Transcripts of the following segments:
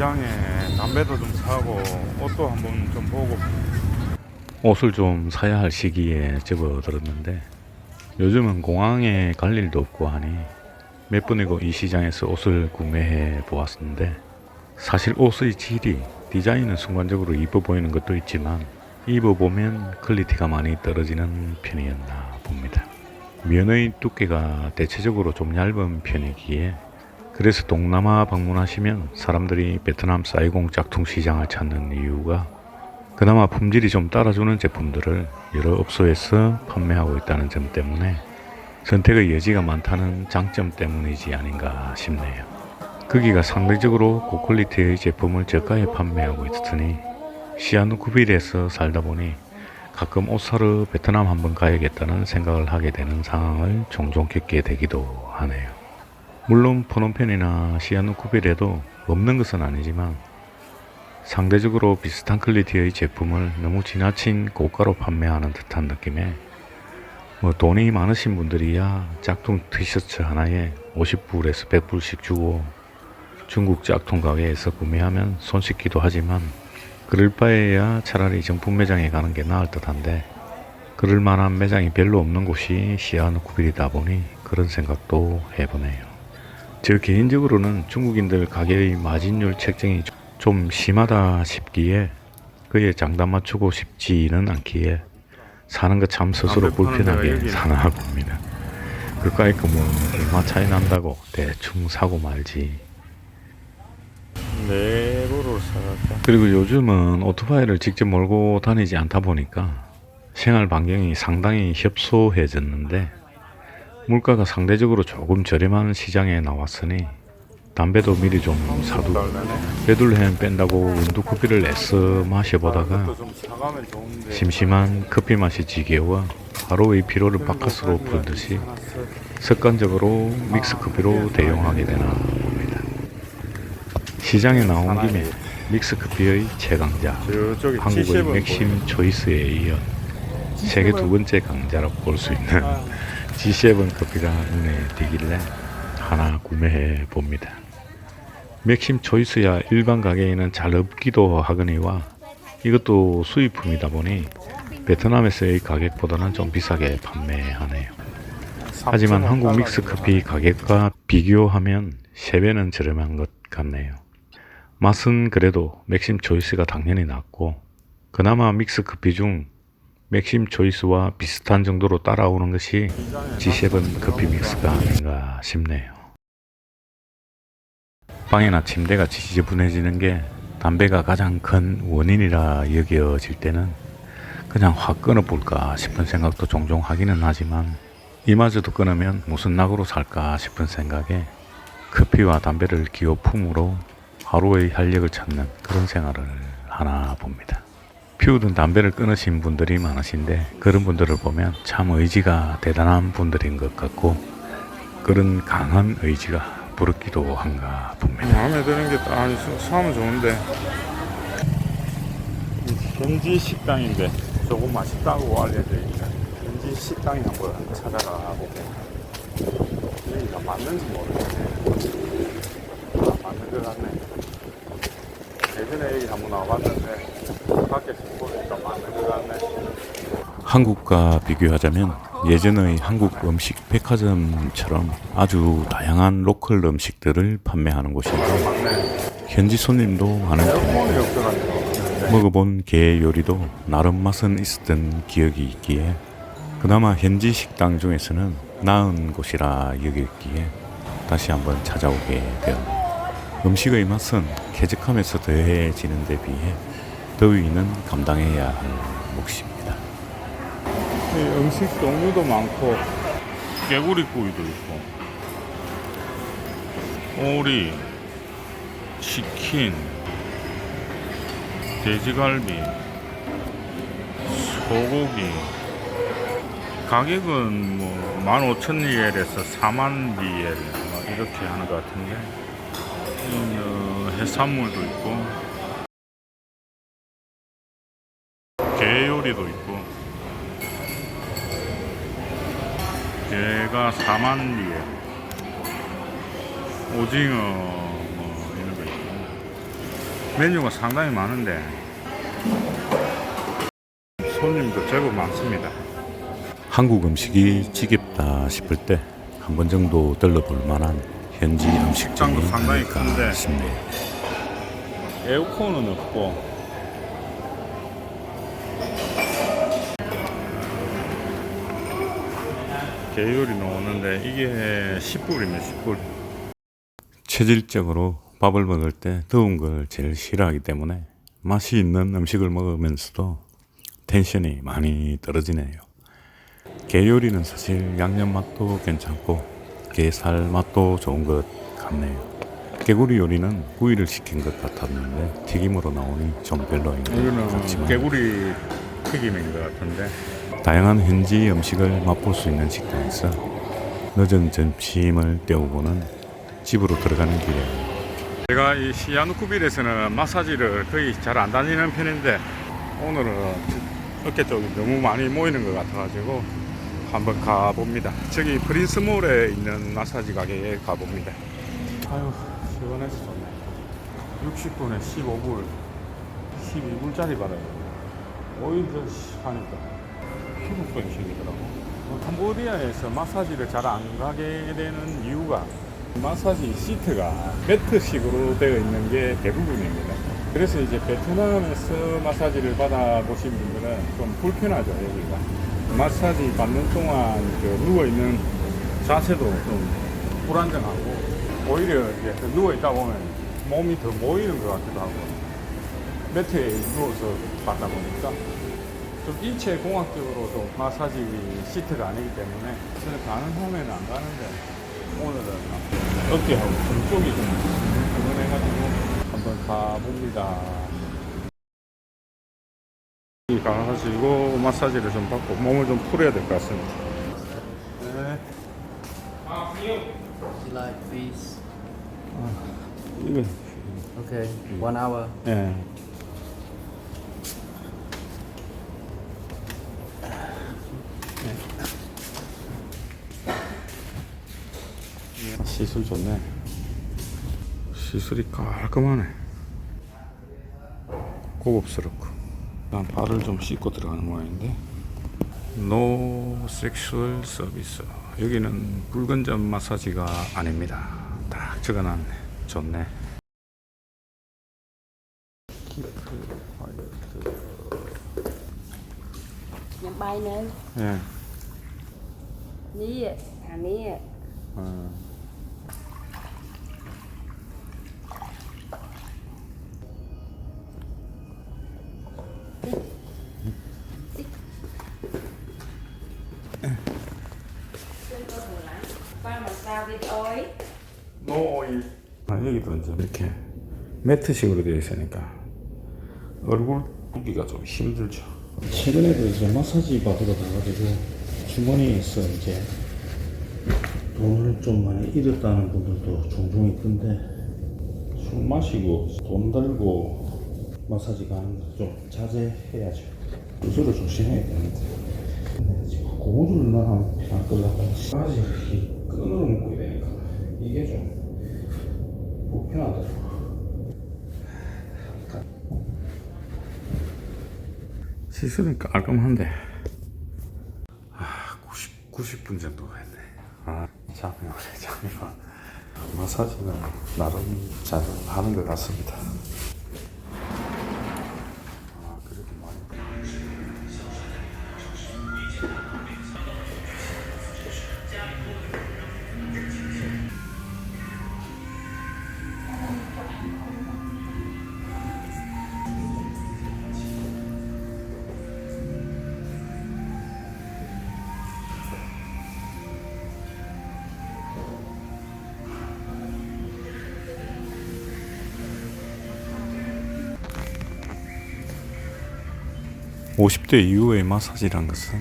시장에 담배도 좀 사고 옷도 한번 좀 보고 옷을 좀 사야 할 시기에 접어들었는데 요즘은 공항에 갈 일도 없고 하니 몇 번이고 이 시장에서 옷을 구매해 보았는데 사실 옷의 질이 디자인은 순간적으로 이뻐 보이는 것도 있지만 입어보면 퀄리티가 많이 떨어지는 편이었나 봅니다. 면의 두께가 대체적으로 좀 얇은 편이기에 그래서 동남아 방문하시면 사람들이 베트남 사이공 짝퉁 시장을 찾는 이유가 그나마 품질이 좀 따라주는 제품들을 여러 업소에서 판매하고 있다는 점 때문에 선택의 여지가 많다는 장점 때문이지 아닌가 싶네요. 거기가 상대적으로 고퀄리티의 제품을 저가에 판매하고 있으니 시아누쿠빌에서 살다 보니 가끔 옷 사러 베트남 한번 가야겠다는 생각을 하게 되는 상황을 종종 겪게 되기도 하네요. 물론 포놈펜이나 시아누쿠빌에도 없는 것은 아니지만 상대적으로 비슷한 퀄리티의 제품을 너무 지나친 고가로 판매하는 듯한 느낌에 뭐 돈이 많으신 분들이야 짝퉁 티셔츠 하나에 50불에서 100불씩 주고 중국 짝퉁 가게에서 구매하면 손쉽기도 하지만 그럴 바에야 차라리 정품 매장에 가는 게 나을 듯한데 그럴 만한 매장이 별로 없는 곳이 시아누쿠빌이다 보니 그런 생각도 해보네요. 저 개인적으로는 중국인들 가게의 마진율 책정이 좀 심하다 싶기에 그에 장단 맞추고 싶지는 않기에 사는 거 참 스스로 불편하게. 사나 봅니다. 그까이 거뭐 얼마 차이 난다고 대충 사고 말지. 내부로 사갈까? 그리고 요즘은 오토바이를 직접 몰고 다니지 않다 보니까 생활 반경이 상당히 협소해졌는데 물가가 상대적으로 조금 저렴한 시장에 나왔으니 담배도 미리 좀 사두고. 베둘레헴 뺀다고 원두커피를 애써 마셔보다가 심심한 커피 맛이 지겨워 하루의 피로를 바깥으로 풀듯이 습관적으로 믹스 커피로 대용하게 되나 봅니다. 시장에 나온 김에 믹스 커피의 최강자 한국의 T7 맥심 초이스에 이어 세계 두 번째 강자라고 볼 수 있는 아, G7 커피가 눈에 띄길래 하나 구매해 봅니다. 맥심 초이스야 일반 가게에는 잘 없기도 하거니와 이것도 수입품이다 보니 베트남에서의 가격보다는 좀 비싸게 판매하네요. 하지만 3,000원 한국 믹스. 커피 가격과 비교하면 3배는 저렴한 것 같네요. 맛은 그래도 맥심 초이스가 당연히 낫고 그나마 믹스 커피 중 맥심 초이스와 비슷한 정도로 따라오는 것이 G7 커피 믹스가 아닌가 싶네요. 방이나 침대가 지저분해지는 게 담배가 가장 큰 원인이라 여겨질 때는 그냥 확 끊어볼까 싶은 생각도 종종 하기는 하지만 이마저도 끊으면 무슨 낙으로 살까 싶은 생각에 커피와 담배를 기호품으로 하루의 활력을 찾는 그런 생활을 하나 봅니다. 피우던 담배를 끊으신 분들이 많으신데 그런 분들을 보면 참 의지가 대단한 분들인 것 같고 그런 강한 의지가 부럽기도 한가 봅니다. 마음에 드는 게 아니 수- 사면 좋은데. 현지 식당인데 조금 맛있다고 알려져 있는 현지 식당이 한번 찾아가 보게. 여기가 맞는지 모르겠네. 아, 맞는 것 같네. 예전에 여기 한번 와봤는데 한국과 비교하자면 예전의 한국 음식 백화점처럼 아주 다양한 로컬 음식들을 판매하는 곳인데 현지 손님도 많은 편입니다. 먹어본 게 요리도 나름 맛은 있었던 기억이 있기에 그나마 현지 식당 중에서는 나은 곳이라 여겼기에 다시 한번 찾아오게 되었네요. 음식의 맛은 쾌적함에서 더해지는 데 비해 더위는 감당해야 할 몫입니다. 이 음식 종류도 많고 개구리구이도 있고 오리, 치킨, 돼지갈비, 소고기 가격은 뭐 15,000리엘에서 4만 리엘 뭐 이렇게 하는 것 같은데 이, 어, 해산물도 있고 게 요리도 있고 얘가 4만 리에 오징어 뭐 이런 거 있고 메뉴가 상당히 많은데 손님도 제법 많습니다. 한국 음식이 지겹다 싶을 때 한 번 정도 들러볼 만한 현지 음식점이 상당히 큰데. 싶네요. 에어컨은 없고 계율이 나오는데 이게 10불이네 10불 체질적으로 밥을 먹을 때 더운 걸 제일 싫어하기 때문에 맛이 있는 음식을 먹으면서도 텐션이 많이 떨어지네요. 게 요리는 사실 양념 맛도 괜찮고 게살 맛도 좋은 것 같네요. 개구리 요리는 구이를 시킨 것 같았는데 튀김으로 나오니 좀 별로인 것 같지만 개구리 튀김인 것 같은데 다양한 현지 음식을 맛볼 수 있는 식당에서 늦은 점심을 때우고는 집으로 들어가는 길에 제가 이 시아누쿠빌에서는 마사지를 거의 잘 안 다니는 편인데 오늘은 어깨 쪽이 너무 많이 모이는 것 같아가지고 한번 가봅니다. 저기 프린스몰에 있는 마사지 가게에 가봅니다. 아유 시원해서 좋네. 60분에 15불, 12불짜리 받아요. 오일도 하니까 피부성이 생기더라고. 뭐 캄보디아에서 마사지를 잘 안 가게 되는 이유가 마사지 시트가 매트식으로 되어 있는 게 대부분입니다. 그래서 이제 베트남에서 마사지를 받아보신 분들은 좀 불편하죠, 여기가. 마사지 받는 동안 그 누워있는 자세도 좀 불안정하고, 오히려 이제 그 누워있다 보면 몸이 더 모이는 것 같기도 하고, 매트에 누워서 받다 보니까 좀 일체 공학적으로 좀 마사지 시트가 아니기 때문에 저는 가능하면 안 가는데 오늘은 어깨하고 등 쪽이 좀 불편해가지고 한번 가봅니다. 가가지고 마사지를 좀 받고 몸을 좀 풀어야 될 것 같습니다. 네, like these? 이거 Okay, one hour. 예. 예, 시술 좋네. 시술이 깔끔하네. 고급스럽고. 난 발을 좀 씻고 들어가는 모양인데. 노 섹슈얼 서비스. 여기는 붉은 점 마사지가 아닙니다. 딱 적어놨네. 좋네. nhắm bay nữa 예. ní à ní 어. ba mà sao đi ơi 노 오일. 아, 여기도 이제 이렇게 매트식으로 되어 있으니까 얼굴 보기가 좀 힘들죠. 최근에도 이제 마사지 받으러 가가지고 주머니에서 이제 돈을 좀 많이 잃었다는 분들도 종종 있던데 술 마시고 돈 들고 마사지 가는 거좀 자제해야죠. 수술을 조심해야 되는데 근데 지금 나가면 안 끌려고 바지 이렇게 끈으로 묶고 되니까? 이게 좀 불편하더라고. 시술은 깔끔한데. 아 90, 90분 정도 했네. 아 잠이 오네 잠이 와 마사지는 나름 잘 하는 것 같습니다 50대 이후의 마사지란 것은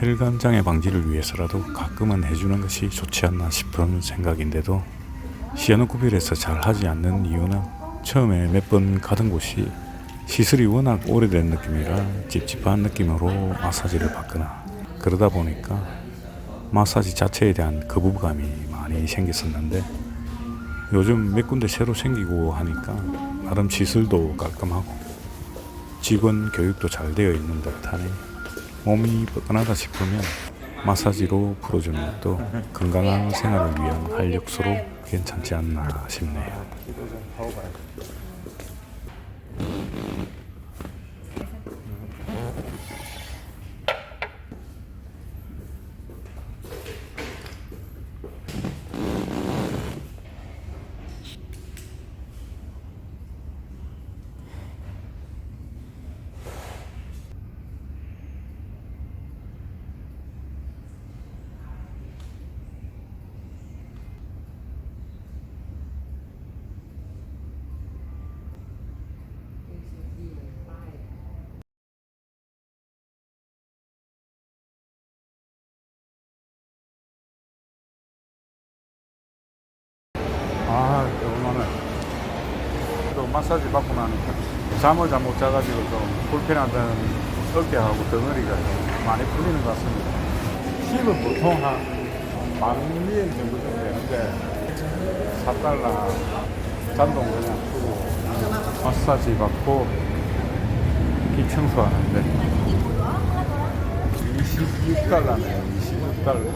혈관 장애 방지를 위해서라도 가끔은 해주는 것이 좋지 않나 싶은 생각인데도 시아노쿠빌에서 잘 하지 않는 이유는 처음에 몇 번 가던 곳이 시술이 워낙 오래된 느낌이라 찝찝한 느낌으로 마사지를 받거나 그러다 보니까 마사지 자체에 대한 거부감이 많이 생겼었는데 요즘 몇 군데 새로 생기고 하니까 나름 시설도 깔끔하고 직원 교육도 잘 되어 있는 듯하네. 몸이 뻐근하다 싶으면 마사지로 풀어주는 것도 건강한 생활을 위한 활력소로 괜찮지 않나 싶네요. 아, 얼마나. 또 마사지 받고 나니까 잠을 잘 못 자가지고 좀 불편하다는 어깨하고 덩어리가 좀 많이 풀리는 것 같습니다. 힙은 보통 한만 미엔 정도 좀 되는데 4달러 잔동 그냥 주고 마사지 받고 이 청소하는데 26달러네요. 26달러.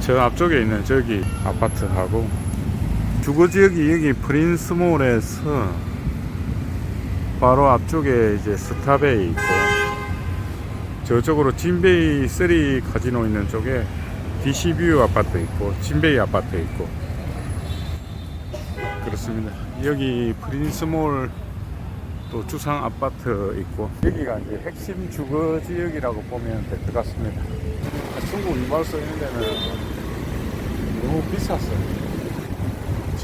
저 앞쪽에 있는 저기 아파트하고 주거 지역이 여기 프린스몰에서 바로 앞쪽에 이제 스타베이 있고 저쪽으로 진베이 3 카지노 있는 쪽에 디시뷰 아파트 있고 진베이 아파트 있고 그렇습니다. 여기 프린스몰 또 주상 아파트 있고 여기가 이제 핵심 주거 지역이라고 보면 될 것 같습니다. 중국 이발 써 있는 데는 너무 비쌌어요.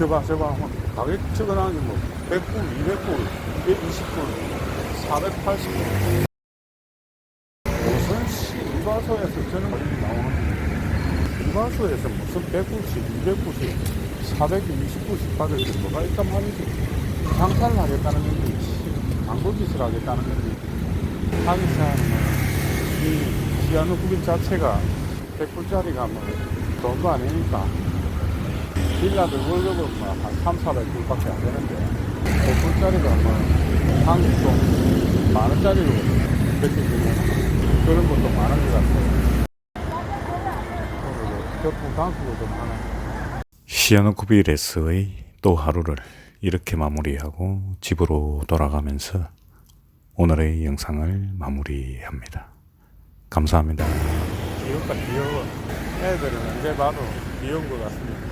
저봐 저봐. 가격 적어놓은 게뭐 100불, 200불, 220불, 480불 무슨 씨 일반소에서 저는 어디 나오는 일반소에서 무슨 100불씩, 200불씩, 420불씩 받을 게 뭐가 있단 말이지? 장사를 하겠다는 건지 광고 짓을 하겠다는 건지. 하기사는 이 시아노 구빈 자체가 100불짜리가 뭐 돈도 아니니까 빌라들 월급은 뭐한 3, 400불 밖에 안 되는데 100불짜리가 뭐돈 만원짜리로 이렇게 주면 그런 것도 많은 것 같아요. 그리고 교통 단수도 좀 하나. 시아노쿠비레스의 또 하루를 이렇게 마무리하고 집으로 돌아가면서 오늘의 영상을 마무리합니다. 감사합니다. 귀엽다 귀여워. 애들은 언제 봐도 귀여운 것 같습니다.